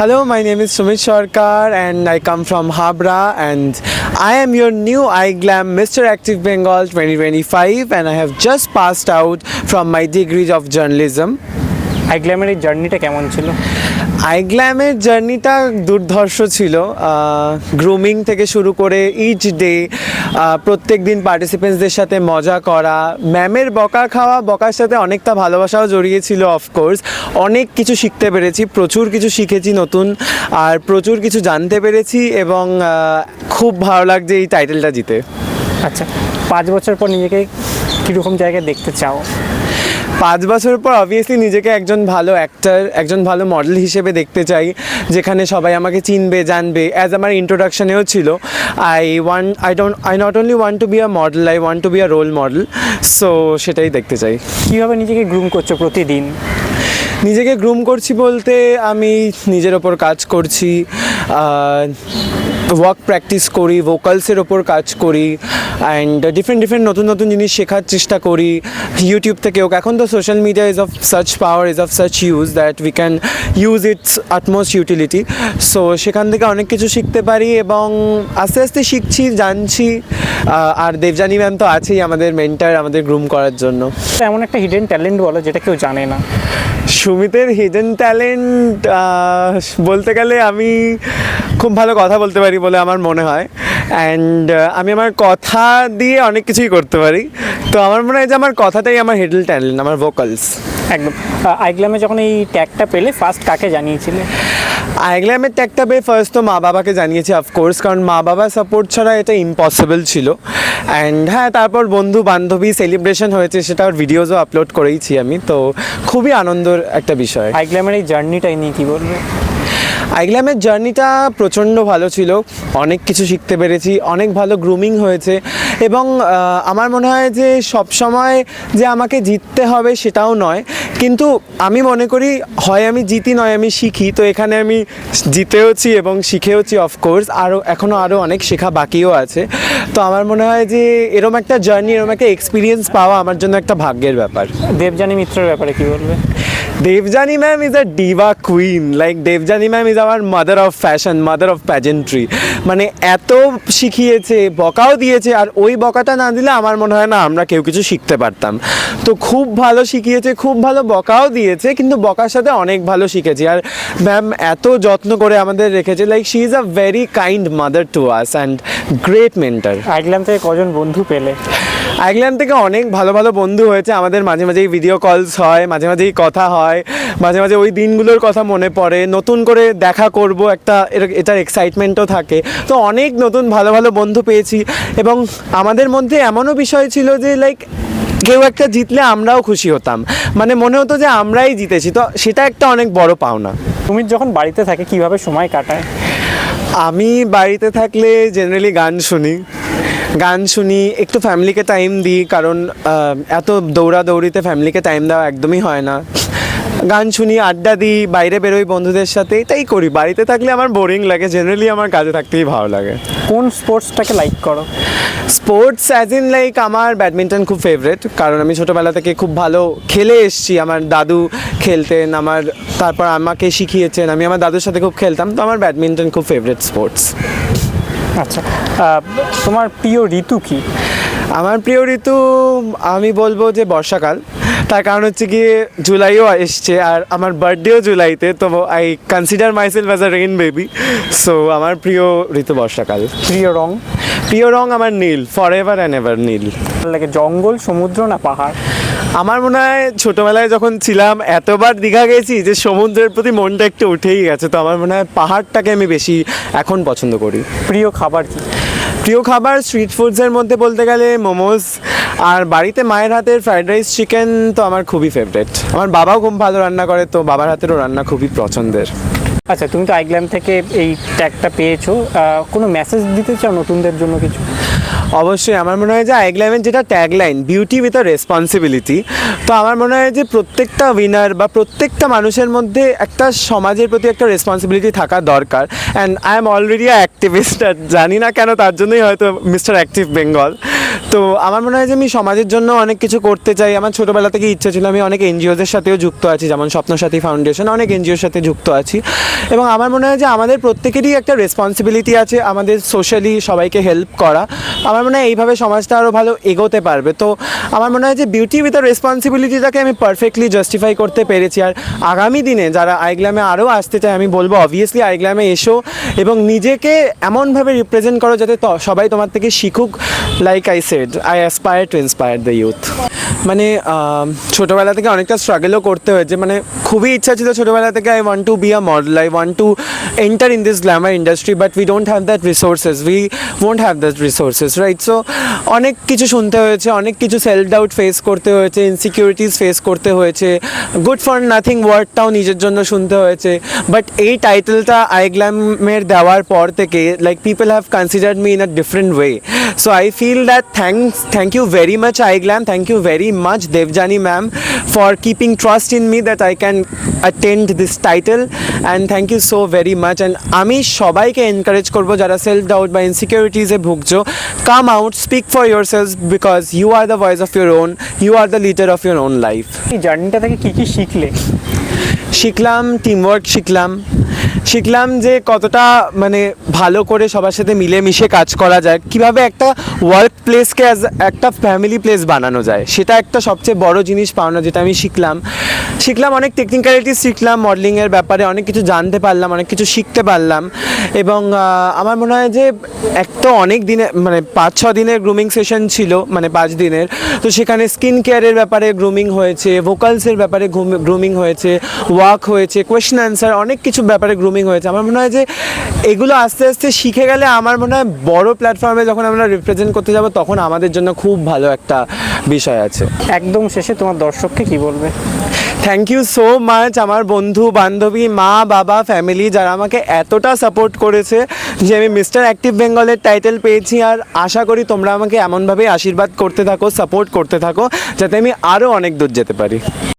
Hello, my name is Sumit Sharkar and I come from Habra and I am your new iGlam Mr. Active Bengal 2025 and I have just passed out from my degree of journalism. আইগ্ল্যামের এই জার্নিটা কেমন ছিল? আইগ্ল্যামের জার্নিটা দুর্ধর্ষ ছিল। Grooming থেকে শুরু করে ইচ ডে প্রত্যেক দিন পার্টিসিপেন্টসদের সাথে মজা করা ম্যামের বকা খাওয়া বকার সাথে অনেকটা ভালোবাসাও জড়িয়েছিল অফকোর্স অনেক কিছু শিখতে পেরেছি প্রচুর কিছু শিখেছি নতুন আর প্রচুর কিছু জানতে পেরেছি এবং খুব ভালো লাগছে এই টাইটেলটা জিতে। আচ্ছা পাঁচ বছর পর নিজেকে কীরকম জায়গায় দেখতে চাও? পাঁচ বছর পর অবভিয়াসলি নিজেকে একজন ভালো অ্যাক্টার একজন ভালো মডেল হিসেবে দেখতে চাই যেখানে সবাই আমাকে চিনবে জানবে। অ্যাজ আমার ইন্ট্রোডাকশনেও ছিল I want I don't I not only want to be a model I want to be a role model so সেটাই দেখতে চাই। কীভাবে নিজেকে গ্রুম করছ প্রতিদিন? নিজেকে গ্রুম করছি বলতে আমি নিজের ওপর কাজ করছি ওয়ার্ক প্র্যাকটিস করি ভোকালসের ওপর কাজ করি অ্যান্ড ডিফারেন্ট ডিফারেন্ট নতুন নতুন জিনিস শেখার চেষ্টা করি। ইউটিউব থেকে হোক এখন তো social media is of such power is of such use that we can use its utmost utility so সেখান থেকে অনেক কিছু শিখতে পারি এবং আস্তে আস্তে শিখছি জানছি। আর দেবজানি ম্যাম তো আছেই আমাদের মেন্টার আমাদের গ্রুম করার জন্য। এমন একটা হিডেন ট্যালেন্ট বলো যেটা কেউ জানে না। সুমিতের হিডেন ট্যালেন্ট বলতে গেলে আমি খুব ভালো কথা বলতে পারি বলে আমার মনে হয়। অ্যান্ড আমি আমার কথা দিয়ে অনেক কিছুই করতে পারি। তো আমার মনে হয় যে আমার কথাটাই আমার হিডেন ট্যালেন্ট আমার ভোকালস একদম। আইগ্ল্যামে যখন এই ট্যাগটা পেলে ফার্স্ট কাকে জানিয়েছিলে? আইগ্ল্যামের ট্যাগটা পেয়ে ফার্স্ট তো মা বাবাকে জানিয়েছি অফকোর্স কারণ মা বাবার সাপোর্ট ছাড়া এটা ইম্পসিবল ছিল। অ্যান্ড হ্যাঁ তারপর বন্ধু বান্ধবী সেলিব্রেশন হয়েছে সেটার ভিডিওসও আপলোড করেইছি আমি। তো খুবই আনন্দের একটা বিষয়। আইগ্ল্যামের এই জার্নিটাই নিয়ে কী বলবে? আইগ্ল্যামের জার্নিটা প্রচণ্ড ভালো ছিল। অনেক কিছু শিখতে পেরেছি অনেক ভালো গ্রুমিং হয়েছে এবং আমার মনে হয় যে সব সময় যে আমাকে জিততে হবে সেটাও নয়। কিন্তু আমি মনে করি হয় আমি জিতি নয় আমি শিখি তো এখানে আমি জিতেওছি এবং শিখেওছি অফকোর্স আরও এখনও আরও অনেক শেখা বাকিও আছে। তো আমার মনে হয় যে এরম একটা জার্নি এরম একটা এক্সপিরিয়েন্স পাওয়া আমার জন্য একটা ভাগ্যের ব্যাপার। দেবজানী মিত্রের ব্যাপারে কী বলবে? Devjani ma'am is a diva queen. Like Devjani ma'am is our mother of fashion, mother of pageantry. মানে এত শিখিয়েছে বকাও দিয়েছে আর ওই বকাটা না দিলে আমার মনে হয় না আমরা কেউ কিছু শিখতে পারতাম। তো খুব ভালো শিখিয়েছে খুব ভালো বকাও দিয়েছে কিন্তু বকার সাথে অনেক ভালো শিখেছি। আর ম্যাম এত যত্ন করে আমাদের রেখেছে like she is a very kind mother to us and great mentor iGlam থেকে কজন বন্ধু পেলে? আইগল্যান্ড থেকে অনেক ভালো ভালো বন্ধু হয়েছে। আমাদের মাঝে মাঝেই ভিডিও কলস হয় মাঝে মাঝেই কথা হয় মাঝে মাঝে ওই দিনগুলোর কথা মনে পড়ে। নতুন করে দেখা করব একটা এর- এটার এক্সাইটমেন্টও থাকে। তো অনেক নতুন ভালো ভালো বন্ধু পেয়েছি এবং আমাদের মধ্যে এমনও বিষয় ছিল যে লাইক কেউ একটা জিতলে আমরাও খুশি হতাম। মানে মনে হতো যে আমরাই জিতেছি। তো সেটা একটা অনেক বড় পাওনা। তুমি যখন বাড়িতে থাকে কীভাবে সময় কাটায়? আমি বাড়িতে থাকলে জেনারেলি গান শুনি। গান শুনি একটু ফ্যামিলিকে টাইম দিই কারণ এত দৌড়াদৌড়িতে ফ্যামিলিকে টাইম দেওয়া একদমই হয় না। গান শুনি আড্ডা দিই বাইরে বেরোই বন্ধুদের সাথে এটাই করি। বাড়িতে থাকলে আমার বোরিং লাগে জেনারেলি আমার কাজে থাকতেই ভালো লাগে। কোন স্পোর্টসটাকে লাইক করো? স্পোর্টস অ্যাজ ইন লাইক আমার ব্যাডমিন্টন খুব ফেভারেট কারণ আমি ছোটোবেলা থেকে খুব ভালো খেলে এসেছি। আমার দাদু খেলতেন আমার তারপর আমাকে শিখিয়েছেন। আমি আমার দাদুর সাথে খুব খেলতাম তো আমার ব্যাডমিন্টন খুব ফেভারেট স্পোর্টস আচ্ছা তোমার প্রিয় ঋতু কি? আমার প্রিয় ঋতু আমি বলব যে বর্ষাকাল। তার কারণ হচ্ছে গিয়ে জুলাইও এসছে আর আমার বার্থডেও জুলাইতে তো I consider myself as a rain baby so আমার প্রিয় ঋতু বর্ষাকাল। প্রিয় রং? প্রিয় রং আমার নীল ফর এভার অ্যান্ড এভার নীল লাগে জঙ্গল সমুদ্র না পাহাড়? আমার মনে হয় ছোটোবেলায় যখন ছিলাম এতবার দীঘা গেছি যে সমুদ্রের প্রতি মনটা একটু উঠেই গেছে। তো আমার মনে হয় পাহাড়টাকে আমি বেশি এখন পছন্দ করি। প্রিয় খাবার কি? প্রিয় খাবার স্ট্রিট ফুডসের মধ্যে বলতে গেলে মোমোজ আর বাড়িতে মায়ের হাতের ফ্রাইড রাইস চিকেন তো আমার খুবই ফেভারেট আমার বাবাও খুব ভালো রান্না করে তো বাবার হাতেরও রান্না খুবই পছন্দের। আচ্ছা তুমি তো আইগ্ল্যাম থেকে এই ট্যাগটা পেয়েছ। কোনো মেসেজ দিতে চাও নতুনদের জন্য কিছু? অবশ্যই আমার মনে হয় যে আইগ্ল্যামের যেটা tagline beauty with a responsibility তো আমার মনে হয় যে প্রত্যেকটা উইনার বা প্রত্যেকটা মানুষের মধ্যে একটা সমাজের প্রতি একটা রেসপন্সিবিলিটি থাকা দরকার। And I am already activist জানি না কেন তার জন্যই হয়তো মিস্টার অ্যাক্টিভ বেঙ্গল তো আমার মনে হয় যে আমি সমাজের জন্য অনেক কিছু করতে চাই। আমার ছোটোবেলা থেকে ইচ্ছা ছিল আমি অনেক এনজিওদের সাথেও যুক্ত আছি, যেমন স্বপ্নসাথী ফাউন্ডেশন, অনেক এনজিওর সাথে যুক্ত আছি। এবং আমার মনে হয় যে আমাদের প্রত্যেকেরই একটা রেসপন্সিবিলিটি আছে আমাদের সোশ্যালি সবাইকে হেল্প করা। আমার মনে হয় এইভাবে সমাজটা আরও ভালো এগোতে পারবে। তো আমার মনে হয় যে বিউটি উইথ আ রেসপন্সিবিলিটিটাকে আমি পারফেক্টলি জাস্টিফাই করতে পেরেছি। আর আগামী দিনে যারা আইগ্ল্যামে আরও আসতে চায়, আমি বলব অবভিয়াসলি আইগ্ল্যামে এসো এবং নিজেকে এমনভাবে রিপ্রেজেন্ট করো যাতে সবাই তোমার থেকে শিখুক। Like I said I aspire to inspire the youth মানে ছোটোবেলা থেকে অনেকটা স্ট্রাগলও করতে হয়েছে। মানে খুবই ইচ্ছা ছিল ছোটোবেলা থেকে I want to be a model I want to enter in this glamour industry but we don't have that resources we won't have that resources right so অনেক কিছু শুনতে হয়েছে, অনেক কিছু সেলফ ডাউট ফেস করতে হয়েছে ইনসিকিউরিটিস ফেস করতে হয়েছে। গুড ফর নাথিং ওয়ার্ডটাও নিজের জন্য শুনতে হয়েছে। বাট এই টাইটেলটা আই গ্ল্যামের দেওয়ার পর থেকে like people have considered me in a different way so I feel that thank thank you very much iGlam thank you very much Devjani ma'am for keeping trust in me that I can attend this title and thank you so very much and আমি সবাইকে encourage করব যারা self doubt বা ইনসিকিউরিটিসে ভুগছো come out speak for your selves because you are the voice of your own you are the leader of your own life এই জার্নিটা থেকে কি কি শিখলে? শিখলাম টিমওয়ার্ক শিখলাম শিখলাম যে কতটা মানে ভালো করে সবার সাথে মিলেমিশে কাজ করা যায়, কীভাবে একটা ওয়ার্ক প্লেসকে অ্যাজ একটা ফ্যামিলি প্লেস বানানো যায়, সেটা একটা সবচেয়ে বড় জিনিস পাওনা যেটা আমি শিখলাম। শিখলাম অনেক টেকনিক্যালিটি শিখলাম মডেলিংয়ের ব্যাপারে অনেক কিছু জানতে পারলাম, অনেক কিছু শিখতে পারলাম এবং আমার মনে হয় যে একটা অনেক দিনে মানে পাঁচ, ছ দিনের গ্রুমিং সেশন ছিল মানে পাঁচ দিনের। তো সেখানে স্কিন কেয়ারের ব্যাপারে গ্রুমিং হয়েছে ভোকালসের ব্যাপারে গ্রুমিং হয়েছে ওয়াক হয়েছে কোয়েশ্চেন অ্যান্সার অনেক কিছু ব্যাপারে গ্রুমিং হয়েছে। আমার মনে হয় যে এগুলো আস্তে আস্তে শিখে গেলে আমার মনে হয় বড় প্ল্যাটফর্মে যখন আমরা রিপ্রেজেন্ট করতে যাব তখন আমাদের জন্য খুব ভালো একটা বিষয় আছে। একদম শেষে তোমার দর্শককে কি বলবে? থ্যাংক ইউ সো মাচ আমার বন্ধু বান্ধবী মা বাবা ফ্যামিলি যারা আমাকে এতটা সাপোর্ট করেছে যে আমি মিস্টার অ্যাক্টিভ বেঙ্গলের টাইটেল পেয়েছি। আর আশা করি তোমরা আমাকে এমনভাবেই আশীর্বাদ করতে থাকো সাপোর্ট করতে থাকো যাতে আমি আরও অনেক দূর যেতে পারি।